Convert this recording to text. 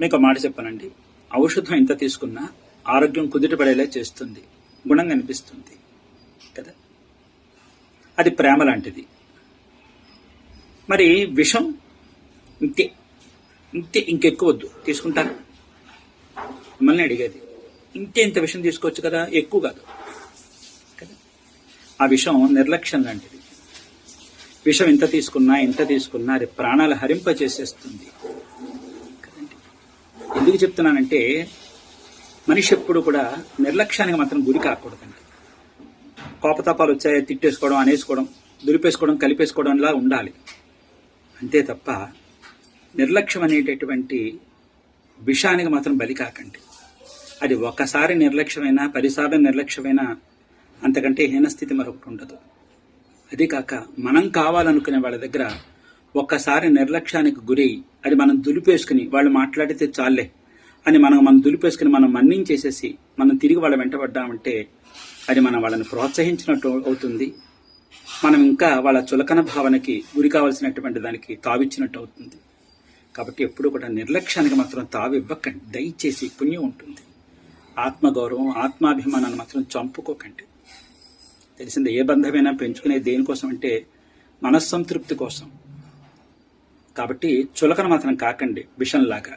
మీకు మాట చెప్పనండి ఔషధం ఎంత తీసుకున్నా ఆరోగ్యం కుదుటపడేలా చేస్తుంది. గుణంగా అనిపిస్తుంది. కదా? అది ప్రేమ లాంటిది. మరి విషం ఇంతే. ఇంతే ఇంకెక్కువ వద్దు. తీసుకుంటారా మిమ్మల్ని అడిగేది. ఇంతే ఇంత విషం తీసుకోవచ్చు కదా? ఎక్కువ కాదు. కదా? ఆ విషం నిర్లక్ష్యం లాంటిది. విషం ఎంత తీసుకున్నా ఎంత తీసుకున్నా అది ప్రాణాలు హరింప చేసేస్తుంది ఎందుకు చెప్తున్నానంటే మనిషి ఎప్పుడు కూడా నిర్లక్ష్యానికి మాత్రం గురి కాకూడదండి. కోపతాపాలు వచ్చాయో తిట్టేసుకోవడం అనేసుకోవడం దులిపేసుకోవడం కలిపేసుకోవడంలా ఉండాలి. అంతే తప్ప నిర్లక్ష్యం అనేటటువంటి విషానికి మాత్రం బలి కాకండి. అది ఒకసారి నిర్లక్ష్యమైనా పదిసార్లు నిర్లక్ష్యమైనా అంతకంటే హీనస్థితి మరొకటి ఉండదు. అది కాక మనం కావాలనుకునే వాళ్ళ దగ్గర ఒక్కసారి నిర్లక్ష్యానికి గురై అది మనం దులిపేసుకుని వాళ్ళు మాట్లాడితే చాలే అని మనం మనం దులిపేసుకుని మనం మన్నించేసేసి మనం తిరిగి వాళ్ళ వెంటబడ్డామంటే అది మనం వాళ్ళని ప్రోత్సహించినట్టు అవుతుంది. మనం ఇంకా వాళ్ళ చులకన భావనకి గురి కావాల్సినటువంటి దానికి తావిచ్చినట్టు అవుతుంది. కాబట్టి ఎప్పుడు కూడా నిర్లక్ష్యానికి మాత్రం తావి ఇవ్వకండి. దయచేసి పుణ్యం ఉంటుంది. ఆత్మగౌరవం ఆత్మాభిమానాన్ని మాత్రం చంపుకోకండి. తెలిసింది ఏ బంధమైనా పెంచుకునే దేనికోసం అంటే మనస్సంతృప్తి కోసం. కాబట్టి చులకన మాత్రం కాకండి విషంలాగా.